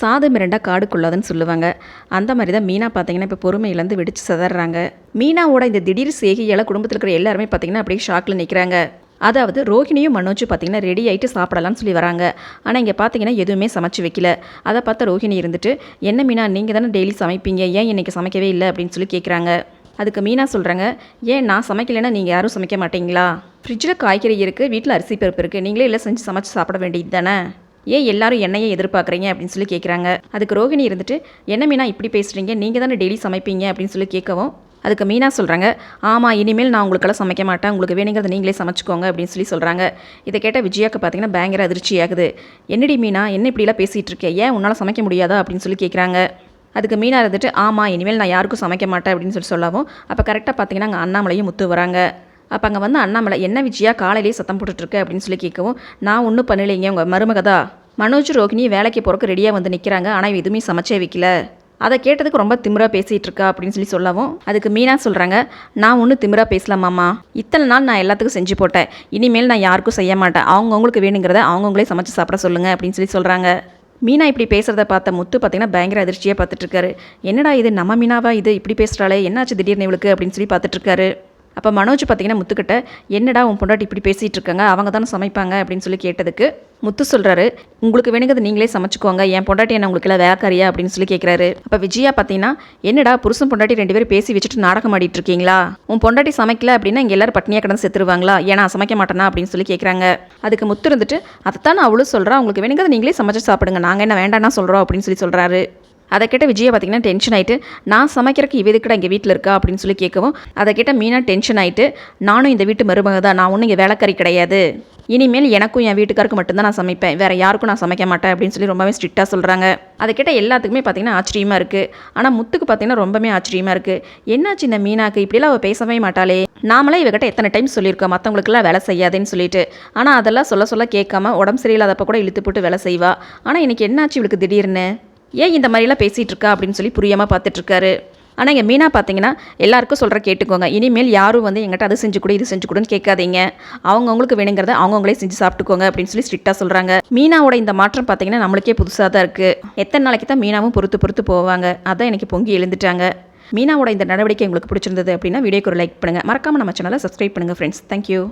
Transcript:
சாதம் மிரண்டா காடு கொள்ளாதுன்னு சொல்லுவாங்க. அந்த மாதிரி தான் மீனா பார்த்தீங்கன்னா இப்போ பொறுமையிலேருந்து வெடிச்சு சதறாங்க. மீனாவோட இந்த திடீர் செய்கையால் குடும்பத்தில் இருக்கிற எல்லாருமே பார்த்தீங்கன்னா அப்படியே ஷாக்கில் நிற்கிறாங்க அதாவது ரோஹிணியும் மனோஜும் பார்த்தீங்கன்னா ரெடி ஆகிட்டு சாப்பிடலாம்னு சொல்லி வராங்க. ஆனால் இங்கே பார்த்தீங்கன்னா எதுவுமே சமைச்சு வைக்கல. அதை பார்த்தா ரோஹிணி இருந்துட்டு என்ன மீனா நீங்கள் தானே டெய்லி சமைப்பீங்க? ஏன் இன்றைக்கி சமைக்கவே இல்லை? அப்படின்னு சொல்லி கேட்குறாங்க அதுக்கு மீனா சொல்கிறாங்க ஏன் நான் சமைக்கலைன்னா நீங்கள் யாரும் சமைக்க மாட்டீங்களா? ஃப்ரிட்ஜில் காய்கறி இருக்குது வீட்டில் அரிசி பருப்பு இருக்குது நீங்களே இல்லை செஞ்சு சமைச்சு சாப்பிட வேண்டியது தானே? ஏன் எல்லாரும் என்னையே எதிர்பார்க்குறீங்க அப்படின்னு சொல்லி கேட்குறாங்க அதுக்கு ரோஹிணி இருந்துட்டு என்ன மீனா இப்படி பேசுகிறீங்க நீங்கள் தானே டெய்லி சமைப்பீங்க? அப்படின்னு சொல்லி கேட்கவும் அதுக்கு மீனா சொல்கிறாங்க ஆமாம் இனிமேல் நான் உங்களுக்கெல்லாம் சமைக்க மாட்டேன். உங்களுக்கு வேணுங்கிறத நீங்களே சமைச்சுக்கோங்க. அப்படின்னு சொல்லி சொல்கிறாங்க இதை கேட்ட விஜயாக்கு பார்த்தீங்கன்னா பயங்கர அதிர்ச்சி ஆகுது. என்னடி மீனா என்ன இப்படிலாம் பேசிகிட்டு இருக்கே? ஏன் உன்னால் சமைக்க முடியாதா? அப்படின்னு சொல்லி கேட்குறாங்க அதுக்கு மீனா இருந்துட்டு ஆமாம் இனிமேல் நான் யாருக்கும் சமைக்க மாட்டேன். அப்படின்னு சொல்லி சொல்லவும் அப்போ கரெக்டாக பார்த்தீங்கன்னா அங்கே அண்ணாமலையும் முத்து வராங்க. அப்போ அங்கே வந்து அண்ணாமலை என்ன விஜயா காலையிலேயே சத்தம் போட்டுட்ருக்கு? அப்படின்னு சொல்லி கேட்கவும் நான் ஒன்றும் பண்ணலைங்க உங்கள் மருமகதா மனோஜ் ரோகிணி வேலைக்கு போகிறக்கு ரெடியாக வந்து நிற்கிறாங்க ஆனால் எதுவுமே சமைச்சே வைக்கல. அதை கேட்டதுக்கு ரொம்ப திமிராக பேசிகிட்டு இருக்கா அப்படின்னு சொல்லி சொல்லவும் அதுக்கு மீனா சொல்கிறாங்க நான் ஒன்றும் திமிராக பேசலாமாம்மா இத்தனை நாள் நான் எல்லாத்துக்கும் செஞ்சு போட்டேன். இனிமேல் நான் யாருக்கும் செய்ய மாட்டேன். அவங்கவுங்களுக்கு வேணுங்கிறத அவங்கவுங்களே சமைச்சு சாப்பிட சொல்லுங்கள் அப்படின்னு சொல்லி சொல்கிறாங்க மீனா இப்படி பேசுகிறத பார்த்த முத்து பார்த்தீங்கன்னா பயங்கர அதிர்ச்சியாக பார்த்துட்ருக்காரு என்னடா இது நம்ம மீனாவா இது? இப்படி பேசுகிறாளே என்னாச்சு திடீர்னு இவளுக்கு? அப்படின்னு சொல்லி பார்த்துட்ருக்காரு அப்போ மனோஜ் பார்த்தீங்கன்னா முத்துக்கிட்ட என்னடா உன் பொண்டாட்டி இப்படி பேசிகிட்டு இருக்காங்க அவங்க தானே சமைப்பாங்க? அப்படின்னு சொல்லி கேட்டதுக்கு முத்து சொல்கிறாரு உங்களுக்கு வேணுங்கிறது நீங்களே சமைச்சுக்கோங்க. என் பொண்டாட்டி என்ன உங்களுக்கு எல்லாம் வேலைக்காரியா? அப்படின்னு சொல்லி கேட்குறாரு அப்போ விஜயா பார்த்தீங்கன்னா என்னடா புருஷன் பொண்டாட்டி ரெண்டு பேரும் பேசி வச்சுட்டு நாடகம் ஆடிட்டு இருக்கீங்களா உன் பொண்டாட்டி சமைக்கல அப்படின்னா இங்கே எல்லாரும் பட்னியாக கடந்து செத்துருவாங்களா? ஏன்னா சமைக்க மாட்டேனா? அப்படின்னு சொல்லி கேட்குறாங்க அதுக்கு முத்து இருந்துட்டு அதைத்தான் அவளும் சொல்கிறா உங்களுக்கு வேணுங்கிறது நீங்களே சமைச்சு சாப்பிடுங்க. நாங்கள் என்ன வேண்டாம்னா சொல்கிறோம் அப்படின்னு சொல்லி சொல்கிறாரு அதை கேட்ட விஜயா பார்த்தீங்கன்னா டென்ஷன் ஆகிட்டு நான் சமைக்கிறக்கு இவ எதுக்குடா இங்கே வீட்டில் இருக்கா? அப்படின்னு சொல்லி கேட்கவும் அதை கேட்ட மீனா டென்ஷன் ஆயிட்டு நானும் இந்த வீட்டு மருமக தான் நான் ஒன்றும் இங்கே வேலைக்காரி கிடையாது. இனிமேல் எனக்கும் என் வீட்டுக்காருக்கு மட்டும்தான் நான் சமைப்பேன். வேறு யாருக்கும் நான் சமைக்க மாட்டேன் அப்படின்னு சொல்லி ரொம்பவே ஸ்ட்ரிக்டாக சொல்கிறாங்க அதை கேட்ட எல்லாத்துக்குமே பார்த்தீங்கன்னா ஆச்சரியமாக இருக்குது ஆனால் முத்துக்கு பார்த்தீங்கன்னா ரொம்பவே ஆச்சரியமாக இருக்குது என்னாச்சு இந்த மீனாக்கு? இப்படிலாம் அவள் பேசவே மாட்டாளே. நாமளே இவகிட்ட எத்தனை டைம் சொல்லியிருக்கோம் மற்றவங்களுக்குலாம் வேலை செய்யாதுன்னு சொல்லிட்டு. ஆனால் அதெல்லாம் சொல்ல சொல்ல கேட்காம உடம்பு சரியில்லாதப்ப கூட இழுத்து போட்டு வேலை செய்வா. ஆனால் இன்னைக்கு என்னாச்சு இவளுக்கு திடீர்னு? ஏன் இந்த மாதிரிலாம் பேசிகிட்டு இருக்கா அப்படின்னு சொல்லி புரியாமல் பார்த்துட்ருக்காரு. ஆனால் இங்கே மீனா பார்த்தீங்கன்னா எல்லாருக்கும் சொல்கிற கேட்டுக்கோங்க. இனிமேல் யாரும் வந்து எங்கிட்ட அது செஞ்சு கொடு இது செஞ்சு கொடுன்னு கேட்காதீங்க. அவங்கவுங்களுக்கு வேணுங்கிறத அவங்கவுங்களே செஞ்சு சாப்பிட்டுக்கோங்க அப்படின்னு சொல்லி ஸ்ட்ரிக்டாக சொல்கிறாங்க மீனாவோட இந்த மாற்றம் பார்த்தீங்கன்னா நம்மளுக்கே புதுசாக தான் இருக்குது எத்தனை நாளைக்கு தான் மீனாவும் பொறுத்து பொறுத்து போவாங்க? அதான் எனக்கு பொங்கி எழுந்துட்டாங்க. மீனாவோட இந்த நடவடிக்கை உங்களுக்கு பிடிச்சிருந்தது அப்படின்னா வீடியோக்கு ஒரு லைக் பண்ணுங்கள் மறக்காமல் நம்ம சேனலை சப்ஸ்கிரைப் பண்ணுங்கள் ஃப்ரெண்ட்ஸ் தேங்க்யூ